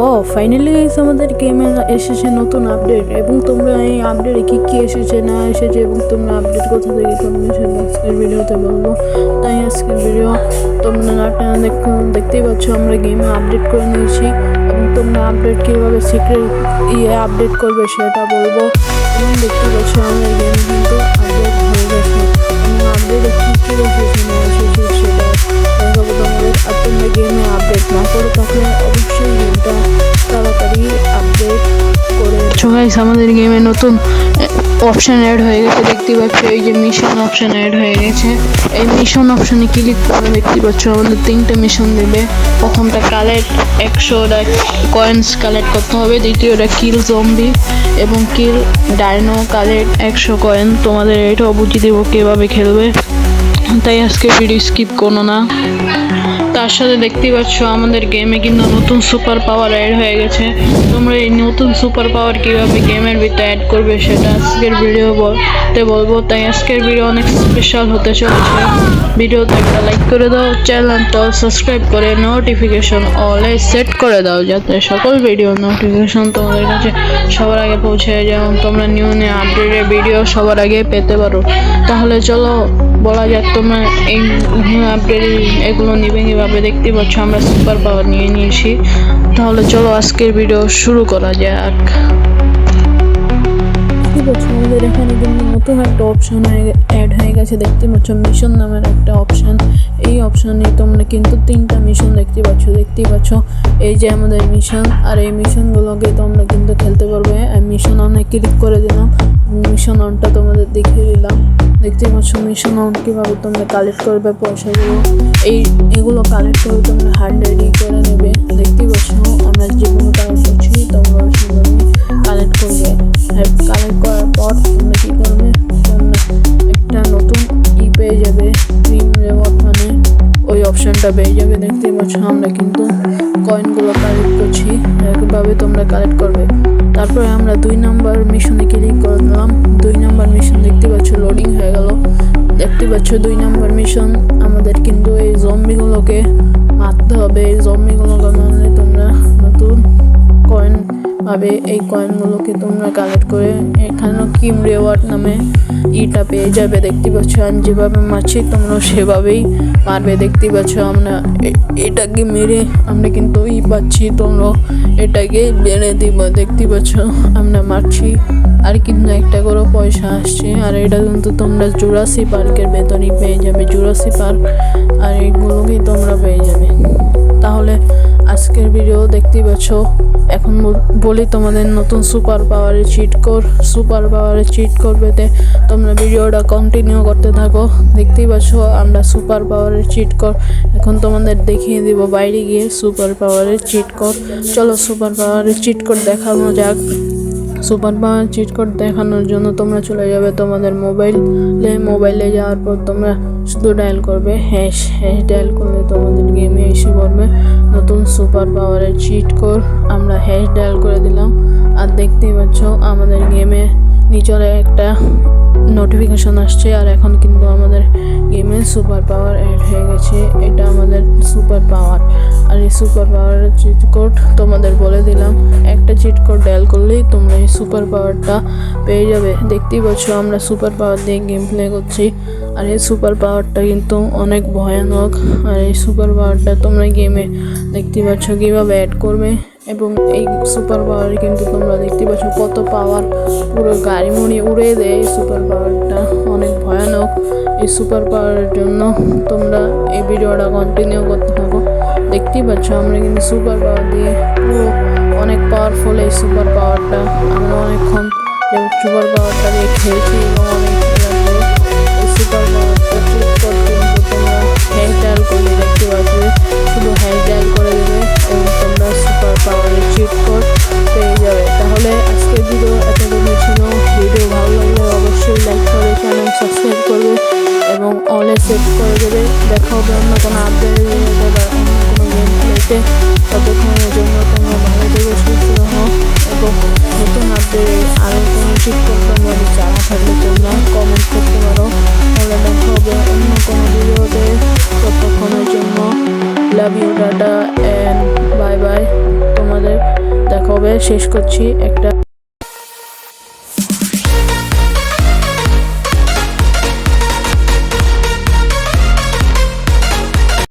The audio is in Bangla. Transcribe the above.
ও ফাইনালি গাইস আমাদের গেমে এসেছে নতুন আপডেট এবং তোমরা এই আপডেটে কী কী এসেছে, না এসেছে, এবং তোমরা আপডেট কোথা থেকে সেটা আজকের ভিডিওতে বলব। তাই আজকের ভিডিও তোমরা না টেনে দেখো, দেখতেই পাচ্ছ আমরা গেমে আপডেট করে নিয়েছি। এবং তোমরা আপডেট কীভাবে সিক্রেট ইয়ে আপডেট করবে সেটা বলব। এবং দেখতে পাচ্ছ আমাদের গেম কিন্তু আপডেট হয়ে গেছে। এবং কী কী এসেছে গেমে আপডেট না করে থাকলে অবশ্যই গেমটা তাড়াতাড়ি আপডেট করে আমাদের গেমে নতুন অপশন অ্যাড হয়ে গেছে দেখতে পাচ্ছ, এই যে মিশন অপশন অ্যাড হয়ে গেছে। এই মিশন অপশনে ক্লিক করে দেখতে পাচ্ছ, আমাদের তিনটে মিশন দেবে। প্রথমটা কালেক্ট একশোটা কয়েন্স কালেক্ট করতে হবে, দ্বিতীয়টা কিল জম্বি এবং কিল ডায়নো কালেক্ট একশো কয়েন তোমাদের এটাও বুঝিয়ে দেবো কীভাবে খেলবে। তাই আজকে ভিডিও স্কিপ করো না। তার সাথে দেখতেই পাচ্ছ আমাদের গেমে কিন্তু নতুন সুপার পাওয়ার অ্যাড হয়ে গেছে। তোমরা এই নতুন সুপার পাওয়ার কীভাবে গেমের ভিতরে অ্যাড করবে সেটা আজকের ভিডিও বলতে বলব। তাই আজকের ভিডিও অনেক স্পেশাল হতে চলেছে। ভিডিওতে একটা লাইক করে দাও চ্যানেলটা সাবস্ক্রাইব করে নোটিফিকেশন অলে সেট করে দাও, যাতে সকল ভিডিও নোটিফিকেশন তোমাদের কাছে সবার আগে পৌঁছে এবং তোমরা নিউ নিউ আপডেটের ভিডিও সবার আগে পেতে পারো। তাহলে চলো, বলা যাক তোমরা এই নিউ আপডেট এগুলো নিবে কীভাবে। দেখতে পাচ্ছ, আমরা সুপার পাওয়ার নিয়ে নিয়েছি। তাহলে চলো আজকের ভিডিও শুরু করা যাক। আছে আমাদের এখানে কিন্তু নতুন একটা অপশন অ্যাড হয়ে গেছে। দেখতে পাচ্ছ মিশন নামের একটা অপশন এই অপশনে তোমরা কিন্তু তিনটা মিশন দেখতে পাচ্ছ। দেখতেই পাচ্ছ, এই যে আমাদের মিশন আর এই মিশনগুলোকে তোমরা কিন্তু খেলতে পারবে। মিশন অনেক ক্লিক করে দিলাম। মিশন অনটা তোমাদের দেখিয়ে দিলাম। দেখতে পাচ্ছ মিশন অন কীভাবে তোমরা কালেক্ট করবে পয়সাগুলো। এই, এগুলো কালেক্ট করে তোমরা হার্ড রেডি করে নেবে। দেখতে পাচ্ছ আমরা যেগুলো কালেক্ট করছি, তোমরা সেভাবে কালেক্ট করবে। কালেক্ট করার পর তোমরা কী করবে? তোমরা একটা নতুন ই পেয়ে যাবে। ক্রিম রেওয়ার্ড মানে ওই অপশানটা পেয়ে যাবে। দেখতে পাচ্ছ আমরা কিন্তু কয়েনগুলো কালেক্ট করছি। একইভাবে তোমরা কালেক্ট করবে। তারপরে আমরা দুই নাম্বার মিশনে ক্লিক করলাম। দুই নাম্বার মিশন দেখতে পাচ্ছ লোডিং হয়ে গেল। দেখতে পাচ্ছ, দুই নাম্বার মিশন আমাদের কিন্তু এই জম্বিগুলোকে মারতে হবে। এই জম্বিগুলোকে পাবে এই কয়েনগুলোকে তোমরা কালেক্ট করে এখানেও কিম রেওয়ার্ড নামে ইটা পেয়ে যাবে, দেখতে পাচ্ছ? আমি যেভাবে মারছি তোমরা সেভাবেই পারবে দেখতে পাচ্ছ? আমরা এটাকে মেরে আমরা কিন্তু ই পাচ্ছি তোমরা এটাকে বেড়ে দিব, দেখতে পাচ্ছ? আমরা মারছি। আর কিন্তু একটা করে পয়সা আসছে। আর এটা কিন্তু তোমরা জুরাসি পার্কের ভেতরেই পেয়ে যাবে জুরাসি পার্ক আর এইগুলোকেই তোমরা পেয়ে যাবে। তাহলে আজকের ভিডিও দেখতেই পাচ্ছ। এখন বলি তোমাদের নতুন সুপার পাওয়ারে চিট কোর সুপার পাওয়ারে চিট কোর পেতে তোমরা ভিডিওটা কন্টিনিউ করতে থাকো। দেখতেই পাচ্ছ আমরা সুপার পাওয়ারের চিট কোর এখন তোমাদের দেখিয়ে দিব বাইরে গিয়ে সুপার পাওয়ারের চিট কোর চলো সুপার পাওয়ারের চিট কোড দেখানো যাক। সুপার পাওয়ার চিট কোড দেখানোর জন্য তোমরা চলে যাবে তোমাদের মোবাইলে মোবাইলে যাওয়ার পর তোমরা শুধু ডায়াল করবে। হ্যাশ হ্যাশ ডায়াল করলে তোমাদের গেমে এসে পড়বে। নতুন সুপার পাওয়ারের চিট কোড আমরা হ্যাশ ডায়াল করে দিলাম। আর দেখতেই পাচ্ছ, আমাদের গেমে নিচরে একটা নোটিফিকেশন আসছে, আর এখন কিন্তু আমাদের গেমে সুপার পাওয়ার অ্যাড হয়ে গেছে, এটা আমাদের সুপার পাওয়ার আর এই সুপার পাওয়ারের চিট কোড তোমাদের বলে দিলাম, একটা চিট কোড ডায়াল করলেই তোমরা এই সুপার পাওয়ারটা পেয়ে যাবে। দেখতেই পাচ্ছ আমরা সুপার পাওয়ার দিয়ে গেম প্লে করছি, আর এই সুপার পাওয়ারটা কিন্তু অনেক ভয়ানক। আর এই সুপার পাওয়ারটা তোমরা গেমে দেখতে পাচ্ছ কীভাবে অ্যাড করবে। এবং এই সুপার পাওয়ারে কিন্তু তোমরা দেখতে পাচ্ছ কত পাওয়ার পুরো গাড়ি মুড়ি উড়ে দেয়। এই সুপার পাওয়ারটা অনেক ভয়ানক। এই সুপার পাওয়ারের জন্য তোমরা এই ভিডিওটা কন্টিনিউ করতে থাকো। দেখতেই পাচ্ছ আমরা কিন্তু সুপার পাওয়ার দিয়ে পুরো অনেক পাওয়ারফুল এই সুপার পাওয়ারটা আমরা অনেকক্ষণ সুপার পাওয়ারটা দিয়ে খেলছি এবং অলে সেট করে দেবে দেখা হবে অন্য কোনো আপডেট বা অন্য কোনো গেম খেলতে ততক্ষণের জন্য তোমরা ভালো থেকে, সুস্থ হও এবং নতুন আপডেটে আরও কোনো করতে পারি জানা থাকলে তোমরা কমেন্ট করতে পারো। তাহলে দেখা হবে অন্য কোনো ভিডিওতে ততক্ষণের জন্য love you tata and bye bye তোমাদের দেখা হবে। শেষ করছি। একটা